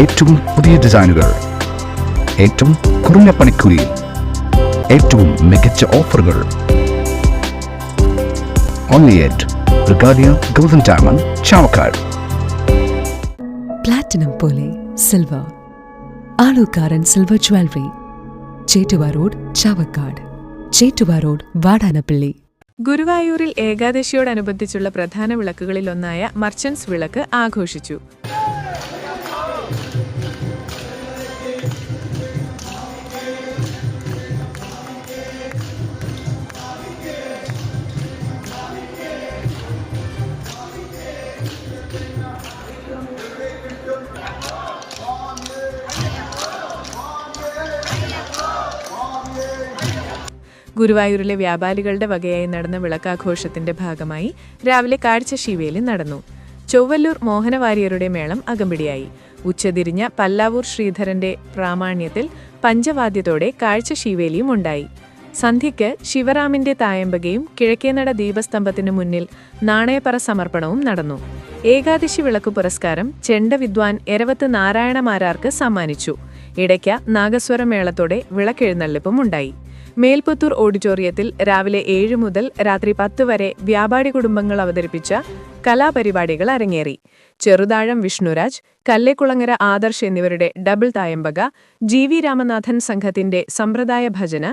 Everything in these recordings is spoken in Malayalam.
ഏറ്റവും പുതിയ ഡിസൈനുകൾ. ഏറ്റവും കുറഞ്ഞ പണിക്കൂലിയിൽ ഏറ്റവും മികച്ച ഓഫറുകൾ. Only at Regalia golden diamond Chavakkad platinum പോലെ silver Alukkaran silver jewellery Chettuva road Chavakkad Chettuva road Vadanappally ഗുരുവായൂരിൽ ഏകാദശിയോടനുബന്ധിച്ചുള്ള പ്രധാന വിളക്കുകളിലൊന്നായ മർച്ചൻസ് വിളക്ക് ആഘോഷിച്ചു. ഗുരുവായൂരിലെ വ്യാപാരികളുടെ വകയായി നടന്ന വിളക്കാഘോഷത്തിന്റെ ഭാഗമായി രാവിലെ കാഴ്ച ശിവേലി നടന്നു. ചൊവ്വല്ലൂർ മോഹനവാര്യരുടെ മേളം അകമ്പിടിയായി. ഉച്ചതിരിഞ്ഞ പല്ലാവൂർ ശ്രീധരന്റെ പ്രാമാണ്യത്തിൽ പഞ്ചവാദ്യത്തോടെ കാഴ്ച ശിവേലിയും ഉണ്ടായി. സന്ധ്യയ്ക്ക് ശിവറാമിന്റെ തായമ്പകയും കിഴക്കേനട ദീപസ്തംഭത്തിനു മുന്നിൽ നാണയപ്പറ സമർപ്പണവും നടന്നു. ഏകാദശി വിളക്കു പുരസ്കാരം ചെണ്ട വിദ്വാൻ എരവത്ത് നാരായണമാരാർക്ക് സമ്മാനിച്ചു. ഇടയ്ക്ക നാഗസ്വര മേളത്തോടെ വിളക്കെഴുന്നള്ളിപ്പും ഉണ്ടായി. മേൽപുത്തൂർ ഓഡിറ്റോറിയത്തിൽ രാവിലെ ഏഴ് മുതൽ രാത്രി പത്ത് വരെ വ്യാപാരി കുടുംബങ്ങൾ അവതരിപ്പിച്ച കലാപരിപാടികൾ അരങ്ങേറി. ചെറുതാഴം വിഷ്ണുരാജ് കല്ലേക്കുളങ്ങര ആദർശ് എന്നിവരുടെ double thayambaka G V Ramanathan സംഘത്തിന്റെ സമ്പ്രദായ ഭജന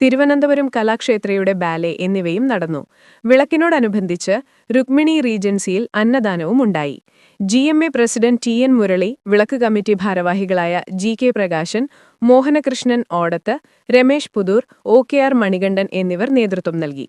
തിരുവനന്തപുരം കലാക്ഷേത്രയുടെ ബാലെ എന്നിവയും നടന്നു. വിളക്കിനോടനുബന്ധിച്ച് രുക്മിണി റീജൻസിയിൽ അന്നദാനവും ഉണ്ടായി. G M A president T N Murali വിളക്ക് കമ്മിറ്റി ഭാരവാഹികളായ G K Prakashan Mohanakrishnan Odath Ramesh Puthur O K R Manikandan എന്നിവർ നേതൃത്വം നൽകി.